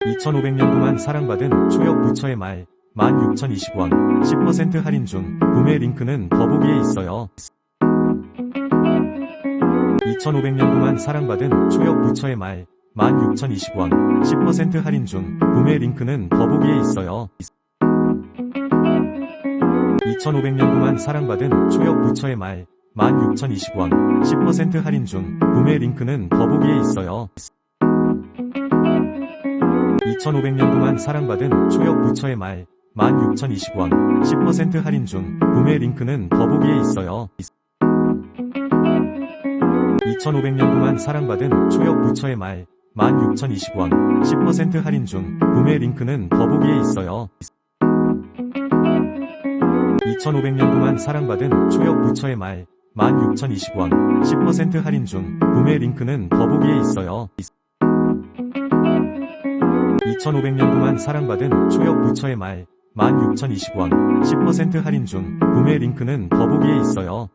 2500년 동안 사랑받은 초역 부처의 말 16,020원 10% 할인 중 구매 링크는 더보기에 있어요. 2500년 동안 사랑받은 초역 부처의 말 16,020원 10% 할인 중 구매 링크는 더보기에 있어요. 2500년 동안 사랑받은 초역 부처의 말 16,020원 10% 할인 중 구매 링크는 더보기에 있어요. 2500년 동안 사랑받은 초역 부처의 말 16,020원 10% 할인 중 구매 링크는 더보기에 있어요. 2500년 동안 사랑받은 초역 부처의 말 16,020원 10% 할인 중 구매 링크는 더보기에 있어요. 2500년 동안 사랑받은 초역 부처의 말 16,020원 10% 할인 중 구매 링크는 더보기에 있어요. 2500년 동안 사랑받은 초역 부처의 말 16,020원 10% 할인 중 구매 링크는 더보기에 있어요.